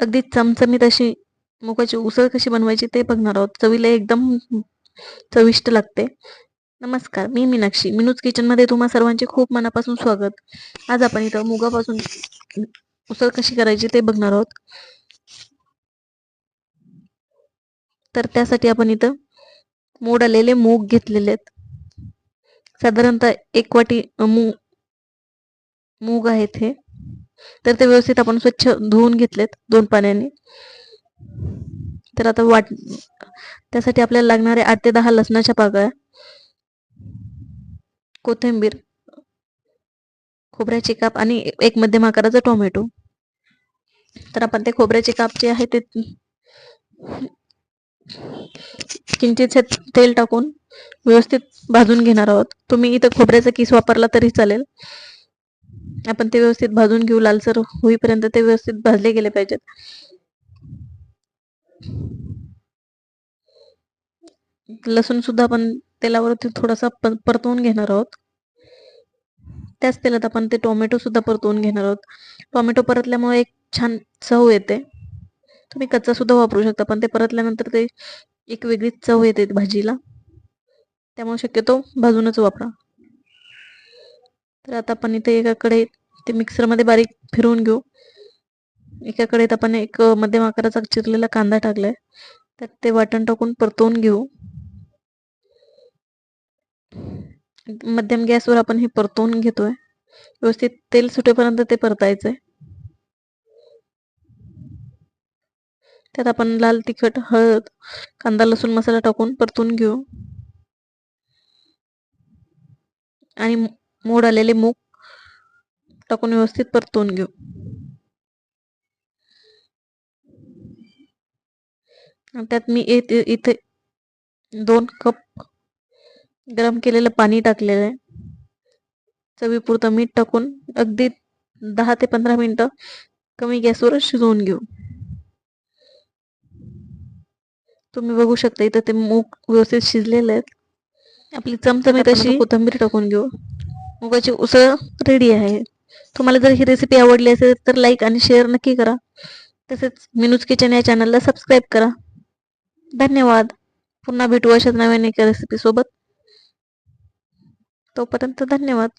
अगदी चमचमीत अशी मुगाची उसळ कशी बनवायची ते बघणार आहोत. चवीला एकदम चविष्ट लागते. नमस्कार मी मीनाक्षी. मिनूज किचनमध्ये तुम्हा सर्वांचे खूप मनापासून स्वागत. आज आपण इथं मुगापासून उसळ कशी करायची ते बघणार आहोत. तर त्यासाठी आपण इथं मोड आलेले मूग घेतलेले आहेत. साधारणतः एक वाटी मूग मूग आहेत हे. तर ते व्यवस्थित आपण स्वच्छ धुवून घेतलेत दोन पाण्याने. तर आता वाट त्यासाठी आपल्याला लागणारे आठ ते दहा लसणाच्या पाकळ्या कोथिंबीर खोबऱ्याचे काप आणि एक मध्यम आकाराचा टोमॅटो. तर आपण ते खोबऱ्याचे काप जे आहे ते किंचित तेल टाकून व्यवस्थित भाजून घेणार आहोत. तुम्ही इथं खोबऱ्याचा किस वापरला तरी चालेल. आपण ते व्यवस्थित भाजून घेऊ लालसर होईपर्यंत ते व्यवस्थित भाजले गेले पाहिजेत. लसूण सुद्धा आपण तेलावरती थोडासा परतवून घेणार आहोत. त्याच तेलात आपण ते टोमॅटो सुद्धा परतवून घेणार आहोत. टोमॅटो परतल्यामुळे एक छान चव येते. तुम्ही कच्चा सुद्धा वापरू शकता पण ते परतल्यानंतर ते एक वेगळीच चव येते भाजीला. त्यामुळे शक्यतो भाजूनच वापरा. तर आता आपण इथे एकाकडे ते मिक्सरमध्ये बारीक फिरवून घेऊ. एकाकडे आपण एक मध्यम आकाराचा चिरलेला कांदा टाकलाय. तर ते वाटण टाकून परतवून घेऊ. मध्यम गॅसवर आपण हे परतवून घेतोय. व्यवस्थित तेल सुटेपर्यंत ते परतायचंय. त्यात आपण लाल तिखट हळद कांदा लसूण मसाला टाकून परतून घेऊ. आणि मोड आलेले मूग टाकून व्यवस्थित परतून घेऊ. त्यात मी इथे दोन कप गरम केलेलं पाणी टाकलेलं आहे. चवीपुरतं मीठ टाकून अगदी दहा ते पंधरा मिनिटं कमी गॅसवर शिजवून घेऊ. तुम्ही बघू शकता इथं ते मूग व्यवस्थित शिजलेले आहेत. आपली चमचमीत अशी कोथिंबीर टाकून घेऊ. मुगाची उसळ रेडी आहे. तुम्हाला जर ही रेसिपी आवडली असेल तर लाईक आणि शेअर नक्की करा. तसेच मिनूज किचन या चॅनलला सबस्क्राईब करा. धन्यवाद. पुन्हा भेटू अशाच नव्याने एका रेसिपी सोबत. तोपर्यंत धन्यवाद.